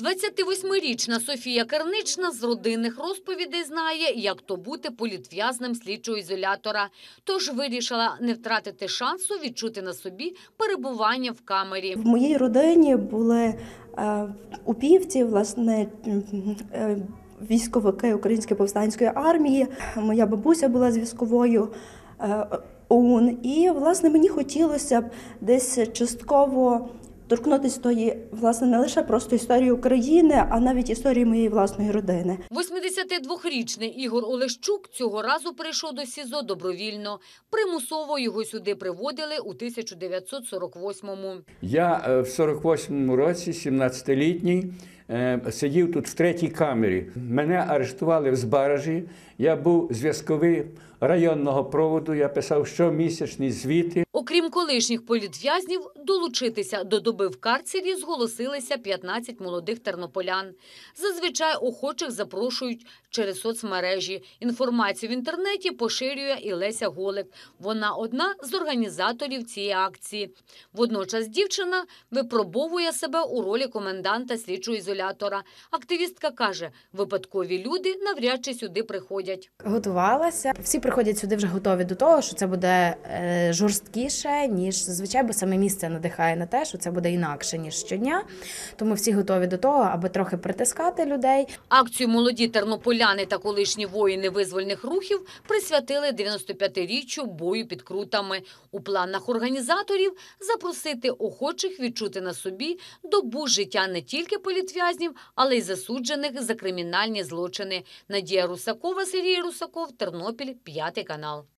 28-річна Софія Кернична з родинних розповідей знає, як то бути політв'язнем слідчого ізолятора. Тож вирішила не втратити шансу відчути на собі перебування в камері. В моїй родині були е, упівці, власне, е, військовики Української повстанської армії. Моя бабуся була зв'язковою е, ОУН. І, власне, мені хотілося б десь частково торкнутися тої, власне, не лише просто історії України, а навіть історії моєї власної родини. 82-річний Ігор Олещук цього разу прийшов до СІЗО добровільно. Примусово його сюди приводили у 1948-му. Я е, в 48-му році, 17-літній, е, сидів тут в третій камері. Мене арештували в Збаражі. Я був зв'язковий районного проводу. Я писав щомісячні звіти. Окрім колишніх політв'язнів, долучитися до доби в карцері зголосилися 15 молодих тернополян. Зазвичай охочих запрошують через соцмережі. Інформацію в інтернеті поширює і Леся Голик. Вона одна з організаторів цієї акції. Водночас дівчина випробовує себе у ролі коменданта слідчого ізолятора. Активістка каже, випадкові люди навряд чи сюди приходять. Готувалася. Всі приходять сюди вже готові до того, що це буде е, жорсткіше, ніж зазвичай, бо саме місце надихає на те, що це буде інакше, ніж щодня. Тому всі готові до того, аби трохи притискати людей. Акцію молоді тернополяни та колишні воїни визвольних рухів присвятили 95-річчю бою під крутами. У планах організаторів запросити охочих відчути на собі добу життя не тільки політв'язнів, але й засуджених за кримінальні злочини. Надія Русакова, Сергій Русаков, Тернопіль, п'ятий канал.